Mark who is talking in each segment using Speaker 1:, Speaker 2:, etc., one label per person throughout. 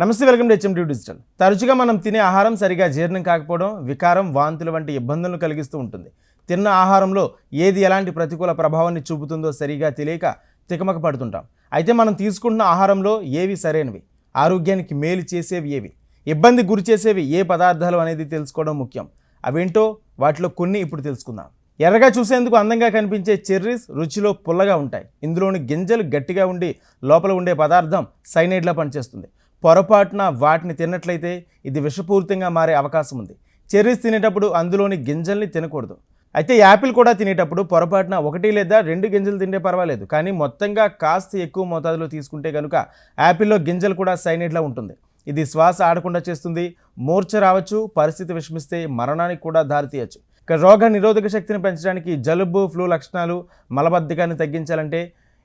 Speaker 1: నమస్తే welcome to HMD digital. తరచుగా మనం తినే ఆహారం సరిగా జీర్ణం కాకపోవడం వికారం వాంతులు వంటి ఇబ్బందులను కలిగిస్తూ ఉంటుంది. తిన్న ఆహారంలో ఏది ఎలాంటి ప్రతికూల ప్రభావాన్ని చూపుతుందో సరిగా తెలియక తికమక పడుతుంటాం. అయితే మనం తీసుకుంటున్న ఆహారంలో ఏవి సరైనవి? ఆరోగ్యానికి మేలు చేసేవి ఏవి? ఇబ్బంది గురి చేసేవి ఏ పదార్థాలు అనేది తెలుసుకోవడం ముఖ్యం. అవేంటో వాటిలో కొన్ని ఇప్పుడు తెలుసుకుందాం. ఎర్రగా చూసేందుకు అందంగా కనిపించే చెర్రీస్ రుచిలో పుల్లగా ఉంటాయి. ఇందులోని గింజలు గట్టిగా ఉండి లోపల ఉండే పదార్థం సైనైడ్లా పనిచేస్తుంది. పొరపాటున వాటిని తిన్నట్లయితే ఇది విషపూరితంగా మారే అవకాశం ఉంది. చెర్రీస్ తినేటప్పుడు అందులోని గింజల్ని తినకూడదు. అయితే యాపిల్ కూడా తినేటప్పుడు పొరపాటున ఒకటి లేదా రెండు గింజలు తింటే పర్వాలేదు. కానీ మొత్తంగా కాస్త ఎక్కువ మోతాదులో తీసుకుంటే కనుక యాపిల్లో గింజలు కూడా సైనైడ్లా ఉంటుంది. ఇది శ్వాస ఆడకుండా చేస్తుంది. మూర్ఛ రావచ్చు పరిస్థితి విషమిస్తే మరణానికి కూడా దారితీయచ్చు. రోగ నిరోధక శక్తిని పెంచడానికి జలుబు ఫ్లూ లక్షణాలు మలబద్ధకాన్ని తగ్గించాలంటే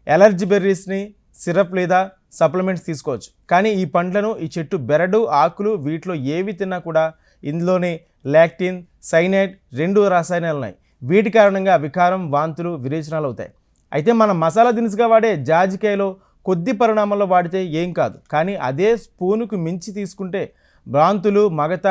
Speaker 1: ఎలర్జీ బెర్రీస్ని సిరప్ లేదా సప్లిమెంట్స్ తీసుకోవచ్చు. కానీ ఈ పండ్లను ఈ చెట్టు బెరడు ఆకులు వీటిలో ఏవి తిన్నా కూడా ఇందులోనే లాక్టిన్ సైనైడ్ రెండు రసాయనాలు ఉన్నాయి. వీటి కారణంగా వికారం వాంతులు విరేచనాలు అవుతాయి. అయితే మనం మసాలా దినుసుగా వాడే జాజికాయలో కొద్ది పరిణామాల్లో వాడితే ఏం కాదు. కానీ అదే స్పూనుకు మించి తీసుకుంటే భ్రాంతులు మగత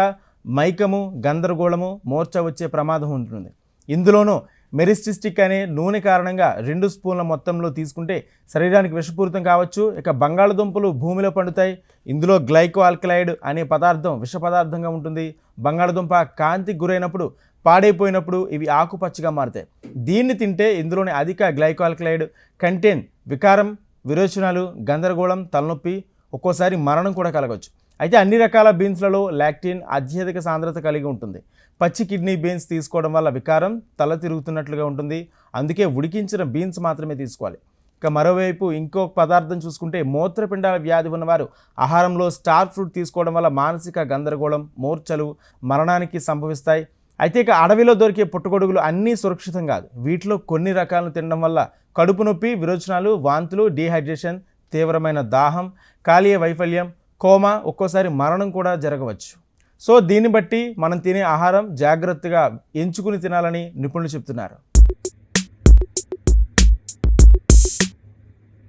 Speaker 1: మైకము గందరగోళము మోర్చ వచ్చే ప్రమాదం ఉంటుంది. ఇందులోనూ మెరిస్టిస్టిక్ అనే నూనె కారణంగా రెండు స్పూన్ల మొత్తంలో తీసుకుంటే శరీరానికి విషపూరితం కావచ్చు ఇక బంగాళదుంపలు భూమిలో పండుతాయి. ఇందులో గ్లైకోఆల్కలైడ్ అనే పదార్థం విష పదార్థంగా ఉంటుంది. బంగాళదుంప కాంతికి గురైనప్పుడు పాడైపోయినప్పుడు ఇవి ఆకుపచ్చగా మారుతాయి. దీన్ని తింటే ఇందులోని అధిక గ్లైకోఆల్కలైడ్ కంటెంట్ వికారం విరోచనాలు గందరగోళం తలనొప్పి ఒక్కోసారి మరణం కూడా కలగవచ్చు అయితే అన్ని రకాల బీన్స్లలో లాక్టిన్ అత్యధిక సాంద్రత కలిగి ఉంటుంది. పచ్చి కిడ్నీ బీన్స్ తీసుకోవడం వల్ల వికారం తల తిరుగుతున్నట్లుగా ఉంటుంది. అందుకే ఉడికించిన బీన్స్ మాత్రమే తీసుకోవాలి. ఇక మరోవైపు ఇంకో పదార్థం చూసుకుంటే మూత్రపిండాల వ్యాధి ఉన్నవారు ఆహారంలో స్టార్ ఫ్రూట్ తీసుకోవడం వల్ల మానసిక గందరగోళం మూర్ఛలు మరణానికి సంభవిస్తాయి. అయితే ఇక అడవిలో దొరికే పుట్టగొడుగులు అన్నీ సురక్షితం కాదు. వీటిలో కొన్ని రకాలను తినడం వల్ల కడుపు నొప్పి విరోచనాలు వాంతులు డీహైడ్రేషన్ తీవ్రమైన దాహం కాలీయ వైఫల్యం కోమా ఒక్కోసారి మరణం కూడా జరగవచ్చు. సో దీన్ని బట్టి మనం తినే ఆహారం జాగ్రత్తగా ఎంచుకుని తినాలని నిపుణులు చెప్తున్నారు.